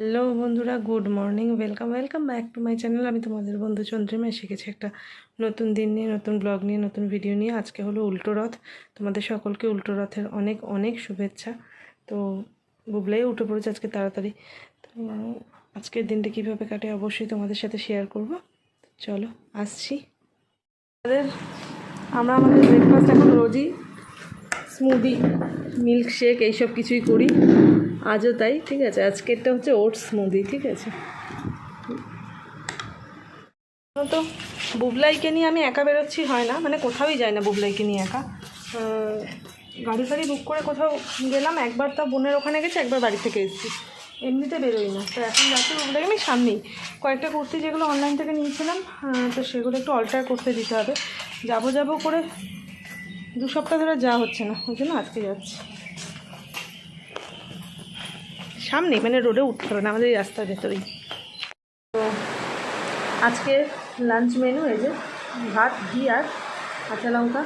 Hello বন্ধুরা, good morning, welcome welcome back to my channel. আমি তোমাদের বন্ধু চন্দ্রিমা এসে গেছি একটা নতুন দিন নিয়ে, নতুন ব্লগ নিয়ে, নতুন ভিডিও নিয়ে। আজকে হলো উল্টো রথ। তোমাদের সকলকে উল্টো রথের অনেক অনেক শুভেচ্ছা। তো বুবলাই উঠে পড়েছে আজকে তাড়াতাড়ি। তো আজকের দিনটা কীভাবে কাটে অবশ্যই তোমাদের সাথে শেয়ার করব। চলো, আসছি। আমাদের, আমরা আমাদের ব্রেকফাস্ট এখন রোজই স্মুদি মিল্ক শেক এইসব কিছুই করি। আজও তাই, ঠিক আছে? আজকেরটা হচ্ছে ওটস স্মুদি ঠিক আছে? তো, বুবলাইকে নিয়ে আমি একা বেরোচ্ছি, হয় না? মানে কোথাওই যাই না বুবলাইকে নিয়ে একা। গাড়ি ফাড়ি বুক করে কোথাও গেলাম, একবার তা বোনের ওখানে গেছে, একবার বাড়ি থেকে এসেছি। এমনিতে বেরোই না। তো এখন যাচ্ছি বুবলাইকে আমি সামনেই। কয়েকটা কুর্তি যেগুলো অনলাইন থেকে নিয়েছিলাম তো সেগুলো একটু অল্টার করতে দিতে হবে। যাব যাব করে দু সপ্তাহ ধরে যাওয়া হচ্ছে না, ওই জন্য আজকে যাচ্ছি। সামনে মানে রোডে উঠতে হবে না, আমাদের এই রাস্তার ভেতরেই। তো আজকে লাঞ্চ মেনু এই যে ভাত, ঘি আর কাঁচা লঙ্কা।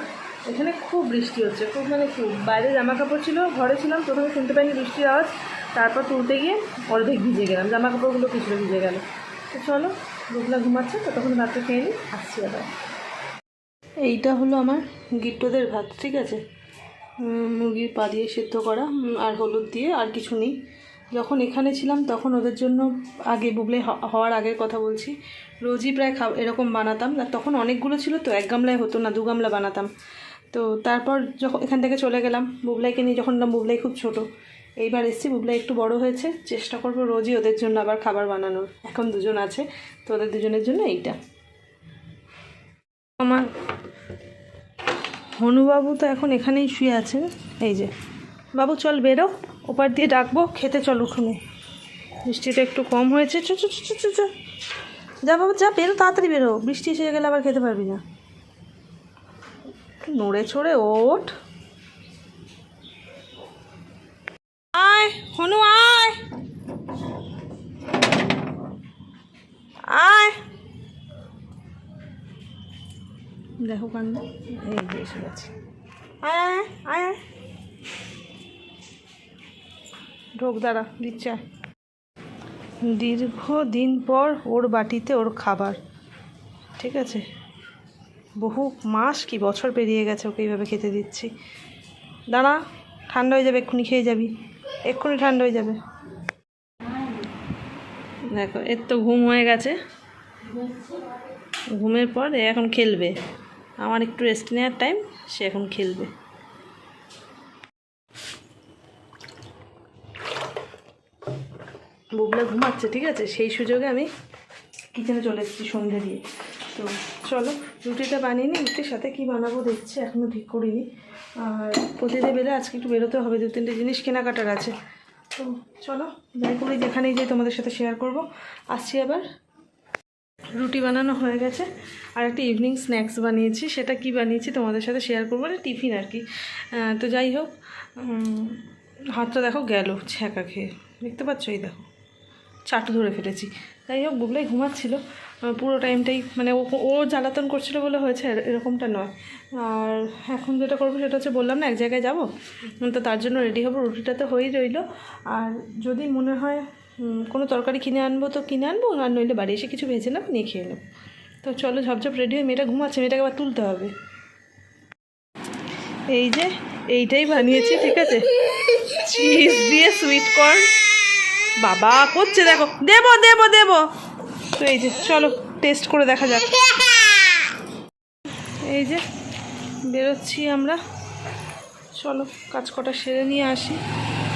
এখানে খুব বৃষ্টি হচ্ছে, খুব মানে খুব। বাইরে জামা কাপড় ছিল, ঘরে ছিলাম, প্রথমে শুনতে পাইনি বৃষ্টির আওয়াজ। তারপর তুলতে গিয়ে অর্ধেক ভিজে গেলাম জামা কাপড়গুলো কিছুটা ভিজে গেল। তো চলো, রোগলা ঘুমাচ্ছে তো তখন ভাতটা খেয়ে নিই আসছি আবার। এইটা হলো আমার গিট্টোদের ভাত, ঠিক আছে? মুরগির পা দিয়ে সেদ্ধ করা আর হলুদ দিয়ে আর কিছু নেই। যখন এখানে ছিলাম, তখন ওদের জন্য আগে বুবলে হওয়ার আগের কথা বলছি। রোজই প্রায় খাও, এরকম বানাতাম। আর তখন অনেকগুলো ছিল তো, এক গামলায় হতো না, দু গামলা বানাতাম। তো তারপর যখন এখান থেকে চলে গেলাম, বুবলাইকে নিয়ে যখন না বুবলাই খুব ছোট। এইবার এসছি, বুবলাই একটু বড় হয়েছে। চেষ্টা করব রোজই ওদের জন্য আবার খাবার বানানোর। এখন দুজন আছে, তো ওদের দুজনের জন্য এইটা। আমার হনুবাবু তো এখন এখানেই শুয়ে আছে এই যে। বাবু, চল বেরো। ওপার দিয়ে ডাকবো খেতে চল উঠোনে বৃষ্টিটা একটু কম হয়েছে। চ চ চ চ, যা বাবু যা বেরো তাড়াতাড়ি বেরো। বৃষ্টি এসে গেলে আবার খেতে পারবি না। নড়ে ছড়ে ওঠ। আয় হনু আয়। আয়। দেখো কান্ড এই এসে গেছে। আয় আয় আয়। ঢোক, দাঁড়া, দিচ্ছে, আয়। দীর্ঘ দিন পর ওর বাটিতে ওর খাবার। ঠিক আছে? বহু মাস কি বছর পেরিয়ে গেছে ওকে এইভাবে খেতে দিচ্ছি। দাঁড়া, ঠান্ডা হয়ে যাবে, এক্ষুনি খেয়ে যাবি। এক্ষুনি ঠান্ডা হয়ে যাবে। দেখো, এর তো ঘুম হয়ে গেছে। ঘুমের পর এ এখন খেলবে। আমার একটু রেস্ট নেওয়ার টাইম সে এখন খেলবে। বুবলা ঘুমাচ্ছে, ঠিক আছে? সেই সুযোগে আমি কিচেনে চলে এসেছি সন্ধ্যে দিয়ে। তো চলো, রুটিটা বানিয়ে নিই, রুটির সাথে কী বানাবো দেখছি এখনও ঠিক করিনি। আর প্রতিদিন বেলে আজকে একটু বেরোতে হবে, দু, তিনটে জিনিস কেনাকাটার আছে। তো চলো, যাই করি, যেখানেই যাই তোমাদের সাথে শেয়ার করব। আসছি আবার। রুটি বানানো হয়ে গেছে। আর একটা ইভিনিং স্ন্যাক্স বানিয়েছি, সেটা কি বানিয়েছি তোমাদের সাথে শেয়ার করব না টিফিন আর কি। তো যাই হোক হাতটা দেখো গেল, ছ্যাঁকা খেয়ে। দেখতে পাচ্ছ? এই দেখো। চাটু ধরে ফেলেছি। যাই হোক, বুবলাই ঘুমাচ্ছিল। পুরো টাইমটাই মানে ও ও জ্বালাতন করছিল বলে হয়েছে এরকমটা নয়। আর এখন যেটা করব সেটা হচ্ছে বললাম না, এক জায়গায় যাব? তো তার জন্য রেডি হব, রুটিটা তো হয়েই রইল। আর যদি মনে হয় কোনো তরকারি কিনে আনব তো কিনে আনব, আর নইলে বাড়ি এসে কিছু ভেজে নেব নিয়ে খেয়ে নেব। তো চলো ঝপঝপ রেডি হয়ে মেয়েটা ঘুমাচ্ছে, মেয়েটাকে আবার তুলতে হবে। এই যে, এইটাই বানিয়েছি, ঠিক আছে? চিজ দিয়ে সুইট কর্ন বাবা করছে, দেখো। দেবো দেবো দেবো। তো এই যে, চলো টেস্ট করে দেখা যাক। এই যে, বেরোচ্ছি আমরা। চলো, কাজ কটা সেরে নিয়ে আসি।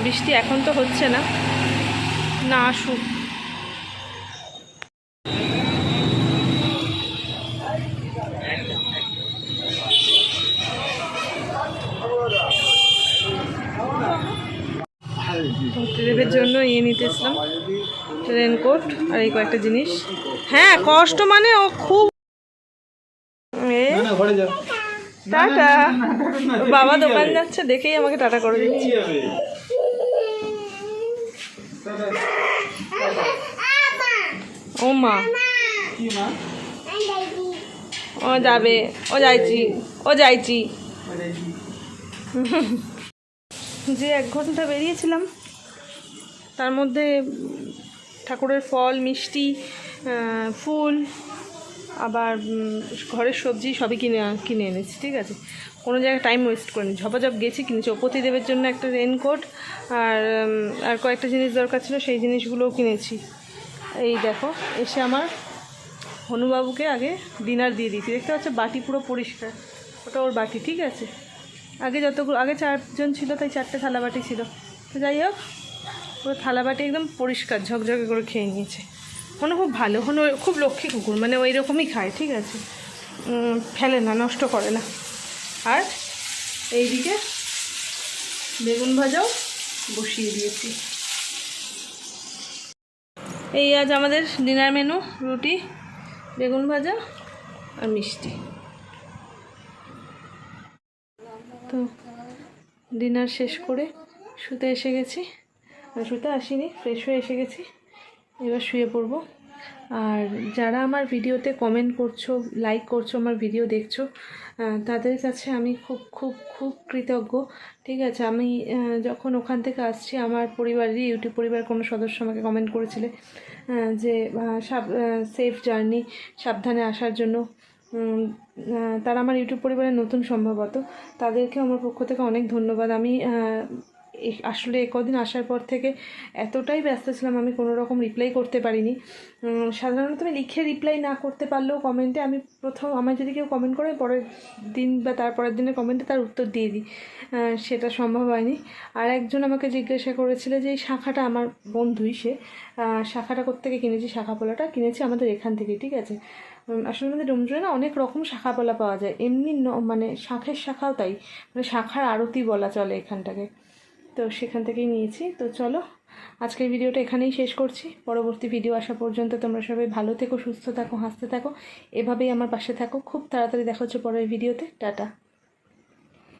বৃষ্টি এখন তো হচ্ছে না। না আসুক। দেবের জন্য ইয়ে নিতে এসলাম রেনকোট আর এই কয়েকটা জিনিস। হ্যাঁ কষ্ট মানে ও খুব টাটা। বাবা দোকান যাচ্ছে দেখেই আমাকে টাটা করে দিচ্ছে। ও মা। ও যাবে। ও যাইছি। ও যাইছি। যে এক ঘণ্টা বেরিয়েছিলাম তার মধ্যে ঠাকুরের ফল, মিষ্টি ফুল, আবার ঘরের সবজি সবই কিনে কিনে এনেছি, ঠিক আছে? কোনো জায়গায় টাইম ওয়েস্ট করিনি। ঝপাঝপ গেছি, কিনেছি। অপতিদেবের জন্য একটা রেনকোট আর আর কয়েকটা জিনিস দরকার ছিল, সেই জিনিসগুলোও কিনেছি। এই দেখো, এসে আমার হনুবাবুকে আগে ডিনার দিয়ে দিয়েছি। দেখতে পাচ্ছ, বাটি পুরো পরিষ্কার। ওটা ওর বাটি, ঠিক আছে? আগে যতগুলো, আগে চারজন ছিল, তাই চারটে থালা বাটি ছিল। তো যাই হোক পুরো থালা বাটি একদম পরিষ্কার, ঝকঝকে করে খেয়ে নিয়েছে। হনু খুব ভালো হনু খুব লক্ষ্মী কুকুর মানে ওই রকমই খায়, ঠিক আছে? ফেলে না, নষ্ট করে না। আর এইদিকে বেগুন ভাজাও বসিয়ে দিয়েছি। এই আজ আমাদের ডিনার মেনু, রুটি, বেগুন ভাজা আর মিষ্টি। তো, ডিনার শেষ করে শুতে এসে গেছি। শুতে আসিনি ফ্রেশ হয়ে এসে গেছি। এবার শুয়ে পড়ব। আর যারা আমার ভিডিওতে কমেন্ট করছ লাইক করছ, আমার ভিডিও দেখছ তাদের কাছে আমি খুব খুব খুব কৃতজ্ঞ। ঠিক আছে, আমি যখন ওখান থেকে আসছি, আমার পরিবারেরই ইউটিউব পরিবার কোনো সদস্য আমাকে কমেন্ট করেছিলে যে সেফ জার্নি সাবধানে আসার জন্য। তারা আমার ইউটিউব পরিবারের নতুন সম্ভবত। তাদেরকে আমার পক্ষ থেকে অনেক ধন্যবাদ। আমি আসলে কদিন আসার পর থেকে এতটাই ব্যস্ত ছিলাম, আমি কোনো রকম রিপ্লাই করতে পারিনি। সাধারণত আমি লিখে রিপ্লাই না করতে পারলেও কমেন্টে আমি প্রথম আমার যদি কেউ কমেন্ট করে, পরের দিন বা তারপরের দিনের কমেন্টে তার উত্তর দিয়ে দিই। সেটা সম্ভব হয়নি। আর একজন আমাকে জিজ্ঞাসা করেছিল যে, এই শাখাটা আমার বন্ধুই সে। শাখাটা কোত্থেকে কিনেছি? শাখা পোলাটা কিনেছি আমাদের এখান থেকে। ঠিক আছে? আসলে আমাদের ডুমজুরে না অনেক রকম শাখা পোলা পাওয়া যায়। এমনি মানে শাখের শাখাও তাই। মানে শাখার আরতি বলা চলে এখানটাকে। তো সেখান থেকেই নিয়েছি। তো চলো, আজকের ভিডিওটা এখানেই শেষ করছি। পরবর্তী ভিডিও আসা পর্যন্ত তোমরা সবাই ভালো থেকো, সুস্থ থাকো, হাসতে থাকো। এভাবেই আমার পাশে থাকো। খুব তাড়াতাড়ি দেখা হচ্ছে পরের ভিডিওতে। টাটা।